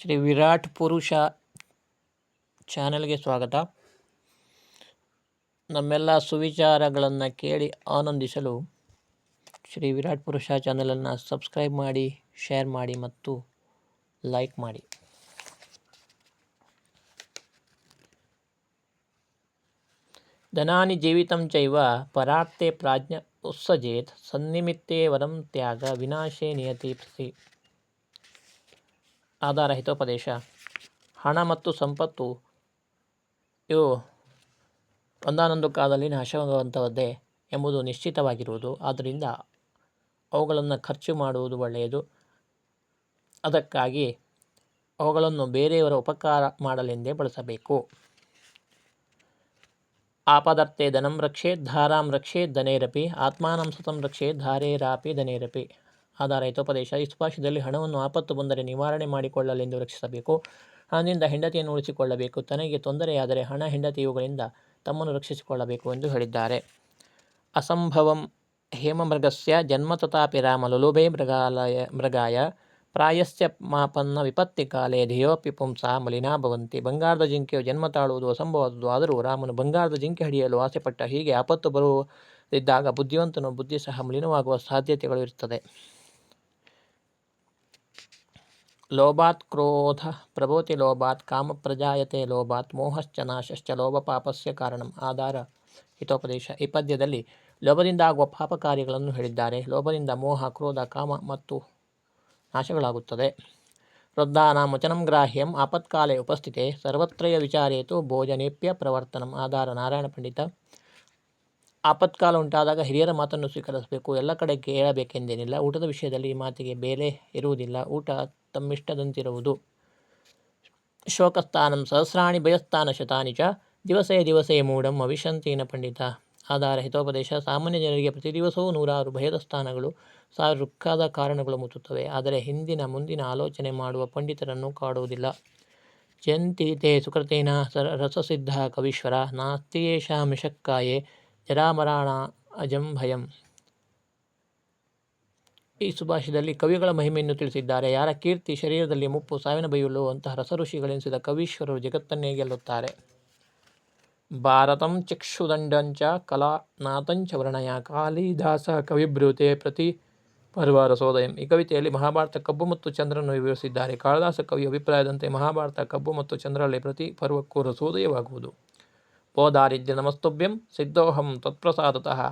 ಶ್ರೀ ವಿರಾಟ್ ಪುರುಷ ಚಾನೆಲ್ಗೆ ಸ್ವಾಗತ. ನಮ್ಮೆಲ್ಲ ಸುವಿಚಾರಗಳನ್ನು ಕೇಳಿ ಆನಂದಿಸಲು ಶ್ರೀ ವಿರಾಟ್ ಪುರುಷ ಚಾನಲನ್ನು ಸಬ್ಸ್ಕ್ರೈಬ್ ಮಾಡಿ, ಶೇರ್ ಮಾಡಿ ಮತ್ತು ಲೈಕ್ ಮಾಡಿ. ಧನಾನಿ ಜೀವಿತಂ ಚೈವ ಪರಾಕ್ತೆ ಪ್ರಾಜ್ಞ ಉತ್ಸಜೇತ್ ಸನ್ನಿಮಿತ್ತೇ ವರಂ ತ್ಯಾಗ ವಿನಾಶೇ ನಿಯತಿ ಪ್ರತಿ. ಆಧಾರ ಹಿತೋಪದೇಶ ಹಣ ಮತ್ತು ಸಂಪತ್ತು ಇವು ಒಂದಾನೊಂದು ಕಾಲದಲ್ಲಿ ನಾಶವಾಗುವಂಥದ್ದೇ ಎಂಬುದು ನಿಶ್ಚಿತವಾಗಿರುವುದು. ಆದ್ದರಿಂದ ಅವುಗಳನ್ನು ಖರ್ಚು ಮಾಡುವುದು ಒಳ್ಳೆಯದು. ಅದಕ್ಕಾಗಿ ಅವುಗಳನ್ನು ಬೇರೆಯವರ ಉಪಕಾರ ಮಾಡಲೆಂದೇ ಬಳಸಬೇಕು. ಆಪದರ್ಥೆ ಧನಂ ರಕ್ಷೇತ್ ಧಾರಾಂ ರಕ್ಷೆ ಧನೇರಪಿ ಆತ್ಮಾನಂ ರಕ್ಷೆ ಧಾರೇರಾಪಿ ಧನೇರಪಿ. ಆಧಾರ ಹಿತೋಪದೇಶ, ಈ ಸುಭಾಷಿತದಲ್ಲಿ ಹಣವನ್ನು ಆಪತ್ತು ಬಂದರೆ ನಿವಾರಣೆ ಮಾಡಿಕೊಳ್ಳಲೆಂದು ರಕ್ಷಿಸಬೇಕು. ಹಣದಿಂದ ಹೆಂಡತಿಯನ್ನು ಉಳಿಸಿಕೊಳ್ಳಬೇಕು. ತನಗೆ ತೊಂದರೆಯಾದರೆ ಹಣ ಹೆಂಡತಿ ಇವುಗಳಿಂದ ತಮ್ಮನ್ನು ರಕ್ಷಿಸಿಕೊಳ್ಳಬೇಕು ಎಂದು ಹೇಳಿದ್ದಾರೆ. ಅಸಂಭವಂ ಹೇಮಮೃಗಸ್ಯ ಜನ್ಮ ತಥಾಪಿ ರಾಮ ಲುಲುಬೆ ಮೃಗಾಲಯ ಮೃಗಾಯ ಪ್ರಾಯಸ್ಯ ಮಾಪನ್ನ ವಿಪತ್ತಿ ಕಾಲೇ ಧಿಯೋಪಿ ಪುಂಸ ಮಲಿನಾ ಭವಂತಿ. ಬಂಗಾರದ ಜಿಂಕೆಯು ಜನ್ಮ ತಾಳುವುದು ಅಸಂಭವದ್ದು. ಆದರೂ ರಾಮನು ಬಂಗಾರದ ಜಿಂಕೆ ಹಿಡಿಯಲು ಆಸೆಪಟ್ಟ ಹೀಗೆ ಆಪತ್ತು ಬರುವುದಿದ್ದಾಗ ಬುದ್ಧಿವಂತನು ಬುದ್ಧಿ ಸಹ ಮಲಿನವಾಗುವ ಸಾಧ್ಯತೆಗಳು ಇರುತ್ತದೆ. ಲೋಭಾತ್ ಕ್ರೋಧ ಪ್ರಭೋತಿ ಲೋಭಾತ್ ಕಾಮ ಪ್ರಜಾಯತೆ ಲೋಭಾತ್ ಮೋಹಶ್ಚ ನಾಶಶ್ಚ ಲೋಭ ಪಾಪಸ್ಯ ಕಾರಣಂ ಆಧಾರ ಹಿತೋಪದೇಶ ಈ ಪದ್ಯದಲ್ಲಿ ಲೋಭದಿಂದ ಆಗುವ ಪಾಪ ಕಾರ್ಯಗಳನ್ನು ಹೇಳಿದ್ದಾರೆ. ಲೋಭದಿಂದ ಮೋಹ, ಕ್ರೋಧ, ಕಾಮ ಮತ್ತು ನಾಶಗಳಾಗುತ್ತದೆ. ವೃದ್ಧಾನ ವಚನಂ ಗ್ರಾಹ್ಯಂ ಆಪತ್ಕಾಲೇ ಉಪಸ್ಥಿತೆ. ಸರ್ವತ್ರಯ ವಿಚಾರೇತು ಭೋಜನೇಪ್ಯ ಪ್ರವರ್ತನಂ. ಆಧಾರ ನಾರಾಯಣ ಪಂಡಿತ ಆಪತ್ಕಾಲ ಉಂಟಾದಾಗ ಹಿರಿಯರ ಮಾತನ್ನು ಸ್ವೀಕರಿಸಬೇಕು. ಎಲ್ಲ ಕಡೆ ಕೇಳಬೇಕೆಂದೇನಿಲ್ಲ. ಊಟದ ವಿಷಯದಲ್ಲಿ ಈ ಮಾತಿಗೆ ಬೇಲೆ ಇರುವುದಿಲ್ಲ. ಊಟ ತಮ್ಮಿಷ್ಟದಂತಿರುವುದು. ಶೋಕಸ್ಥಾನಂ ಸಹಸ್ರಾಣಿ ಭಯಸ್ಥಾನ ಶತಾನಿ ಚ ದಿವಸೇ ದಿವಸೇ ಮೂಢಂ ಅವಿಶಂತೀನ ಪಂಡಿತ. ಆಧಾರ ಹಿತೋಪದೇಶ ಸಾಮಾನ್ಯ ಜನರಿಗೆ ಪ್ರತಿ ದಿವಸವೂ ನೂರಾರು ಭಯದ ಸ್ಥಾನಗಳು ಸಾವಿರ ದುಃಖದ ಕಾರಣಗಳು ಮುತ್ತುತ್ತವೆ ಆದರೆ ಹಿಂದಿನ ಮುಂದಿನ ಆಲೋಚನೆ ಮಾಡುವ ಪಂಡಿತರನ್ನು ಕಾಡುವುದಿಲ್ಲ. ಜಂತೀತೆ ಸುಕೃತೇನ ಸರ ರಸಸಿದ್ಧ ಕವೀಶ್ವರ ನಾಸ್ತಿಯೇಷ ಜರಾಮರಾಣ ಅಜಂ ಭಯಂ. ಈ ಸುಭಾಷಿತದಲ್ಲಿ ಕವಿಗಳ ಮಹಿಮೆಯನ್ನು ತಿಳಿಸಿದ್ದಾರೆ. ಯಾರ ಕೀರ್ತಿ ಶರೀರದಲ್ಲಿ ಮುಪ್ಪು, ಸಾವಿನ ಬೈಯುಲು, ಅಂತಹ ರಸಋಷಿಗಳೆನಿಸಿದ ಕವೀಶ್ವರರು ಜಗತ್ತನ್ನೇ ಗೆಲ್ಲುತ್ತಾರೆ. ಭಾರತಂ ಚಕ್ಷುದಂಡಂಚ ಕಲಾನಾಥಂಚ ವರ್ಣಯ ಕಾಳಿದಾಸ ಕವಿಭ್ರೂತೆ ಪ್ರತಿ ಪರ್ವ ರಸೋದಯಂ ಈ ಕವಿತೆಯಲ್ಲಿ ಮಹಾಭಾರತ ಕಬ್ಬು ಮತ್ತು ಚಂದ್ರನ್ನು ವಿವರಿಸಿದ್ದಾರೆ. ಕಾಳಿದಾಸ ಕವಿ ಅಭಿಪ್ರಾಯದಂತೆ ಮಹಾಭಾರತ ಕಬ್ಬು ಮತ್ತು ಚಂದ್ರರಲ್ಲಿ ಪ್ರತಿ ಪರ್ವಕ್ಕೂ ರಸೋದಯವಾಗುವುದು. ಬೋಧಾರಿದ್ಯ ನಮಸ್ತುಭ್ಯಂ ಸಿದ್ಧೋಹಂ ತತ್ಪ್ರಸಾದತಃ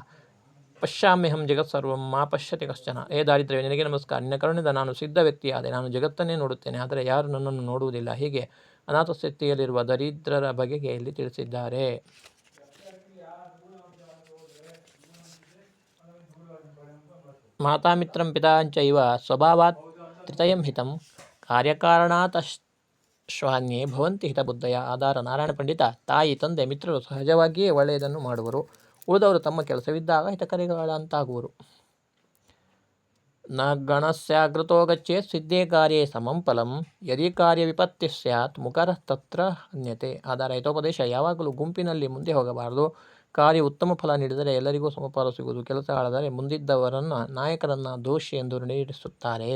ಪಶ್ಯಾಮ್ಯಹಂ ಜಗತ್ಸರ್ವಂ ಮಾ ಪಶ್ಯತಿ ಕಶ್ಚನ ಏ ದಾರಿದ್ರ್ಯ ನಿನಗೆ ನಮಸ್ಕಾರ. ನಿನ್ನ ಕರುಣಿಂದ ನಾನು ಸಿದ್ಧ ವ್ಯಕ್ತಿಯಾದೆ. ನಾನು ಜಗತ್ತನ್ನೇ ನೋಡುತ್ತೇನೆ. ಆದರೆ ಯಾರು ನನ್ನನ್ನು ನೋಡುವುದಿಲ್ಲ. ಹೀಗೆ ಅನಾಥ ಸ್ಥಿತಿಯಲ್ಲಿರುವ ದರಿದ್ರರ ಬಗೆಗೆ ಇಲ್ಲಿ ತಿಳಿಸಿದ್ದಾರೆ. ಮಾತಾಮಿತ್ರಂ ಪಿತಾಂಚೈವ ಸ್ವಭಾವಾತ್ ತ್ರಿತಯಂ ಹಿತಂ. ಕಾರ್ಯಕಾರಣಾತಶ್ವಾನ್ಯೇ ಭವಂತಿ ಹಿತಬುದ್ಧಯ ಆಧಾರ ನಾರಾಯಣ ಪಂಡಿತ, ತಾಯಿ, ತಂದೆ, ಮಿತ್ರರು ಸಹಜವಾಗಿಯೇ ಒಳ್ಳೆಯದನ್ನು ಮಾಡುವರು. ಉಳಿದವರು ತಮ್ಮ ಕೆಲಸವಿದ್ದಾಗ ಹಿತಕರಿಗಳಂತಾಗುವರು. ನ ಗಣಸ್ಯಾಗೃತೋ ಗಚ್ಚೇ ಸಿದ್ಧೇ ಕಾರ್ಯೇ ಸಮಂ ಫಲಂ, ಯದಿ ಕಾರ್ಯ ವಿಪತ್ತಿ ಸ್ಯಾತ್ ಮುಖರ ತತ್ರ ಅನ್ಯತೆ ಆಧಾರ ಹಿತೋಪದೇಶ ಯಾವಾಗಲೂ ಗುಂಪಿನಲ್ಲಿ ಮುಂದೆ ಹೋಗಬಾರದು. ಕಾರ್ಯ ಉತ್ತಮ ಫಲ ನೀಡಿದರೆ ಎಲ್ಲರಿಗೂ ಸಮಪಾಲು ಸಿಗುವುದು. ಕೆಲಸ ಆಡದರೆ ಮುಂದಿದ್ದವರನ್ನು ನಾಯಕರನ್ನು ದೋಷಿ ಎಂದು ನಿರ್ಣಯಿಸುತ್ತಾರೆ.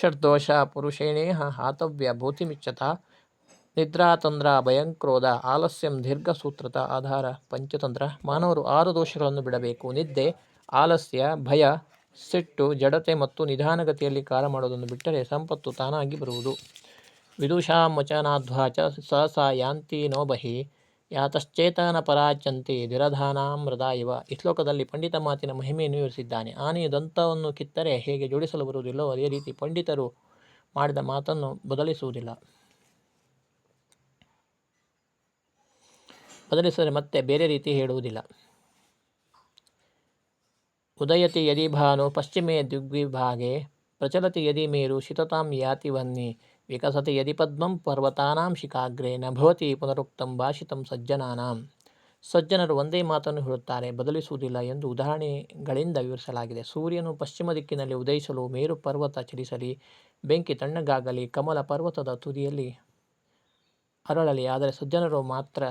ಷಡ್ದೋಷ ಪುರುಷೇಣೇಹ ಹಾತವ್ಯ ಭೂತಿಮಿಚ್ಚತ ನಿದ್ರಾತಂದ್ರ ಭಯಂಕ್ರೋಧ ಆಲಸ್ಯಂ ದೀರ್ಘಸೂತ್ರತ ಆಧಾರ ಪಂಚತಂತ್ರ ಮಾನವರು ಆರು ದೋಷಗಳನ್ನು ಬಿಡಬೇಕು. ನಿದ್ದೆ, ಆಲಸ್ಯ, ಭಯ, ಸಿಟ್ಟು, ಜಡತೆ ಮತ್ತು ನಿಧಾನಗತಿಯಲ್ಲಿ ಕಾರ ಮಾಡೋದನ್ನು ಬಿಟ್ಟರೆ ಸಂಪತ್ತು ತಾನಾಗಿ ಬರುವುದು. ವಿದುಷಾಂ ವಚನಾಧ್ವಾಚ ಸಹಸಾ ಯಾಂತಿ ನೋ ಬಹಿ. ಯಾತಶ್ಚೇತನ ಪರಾಚಂತಿ ದಿರಧಾನಾಂ ಮೃದ ಇವ. ಈ ಶ್ಲೋಕದಲ್ಲಿ ಪಂಡಿತ ಮಾತಿನ ಮಹಿಮೆಯನ್ನು ವಿವರಿಸಿದ್ದಾನೆ. ಆನೆಯ ದಂತವನ್ನು ಕಿತ್ತರೆ ಹೇಗೆ ಜೋಡಿಸಲು ಬರುವುದಿಲ್ಲೋ ಅದೇ ರೀತಿ ಪಂಡಿತರು ಮಾಡಿದ ಮಾತನ್ನು ಬದಲಿಸುವುದಿಲ್ಲ. ಬದಲಿಸಿದರೆ ಮತ್ತೆ ಬೇರೆ ರೀತಿ ಹೇಳುವುದಿಲ್ಲ. ಉದಯತಿ ಯದಿ ಭಾನು ಪಶ್ಚಿಮೇ ದಿಗ್ವಿಭಾಗೆ ಪ್ರಚಲತಿ ಯದಿ ಮೇರು ಶಿತತಾಂ ಯಾತಿ ವನ್ನಿ. ವಿಕಸತಿ ಯದಿ ಪದ್ಮಂ ಪರ್ವತಾನಾಂ ಶಿಖಾಗ್ರೆ ನ ಭವತಿ ಪುನರುಕ್ತಂ ಭಾಷಿತಂ ಸಜ್ಜನಾನಾಂ ಸಜ್ಜನರು ಒಂದೇ ಮಾತನ್ನು ಹೇಳುತ್ತಾರೆ, ಬದಲಿಸುವುದಿಲ್ಲ ಎಂದು ಉದಾಹರಣೆಗಳಿಂದ ವಿವರಿಸಲಾಗಿದೆ. ಸೂರ್ಯನು ಪಶ್ಚಿಮ ದಿಕ್ಕಿನಲ್ಲಿ ಉದಯಿಸಲು ಮೇರು ಪರ್ವತ ಚಲಿಸಲಿ, ಬೆಂಕಿ ತಣ್ಣಗಾಗಲಿ, ಕಮಲ ಪರ್ವತದ ತುದಿಯಲ್ಲಿ ಅರಳಲಿ, ಆದರೆ ಸಜ್ಜನರು ಮಾತ್ರ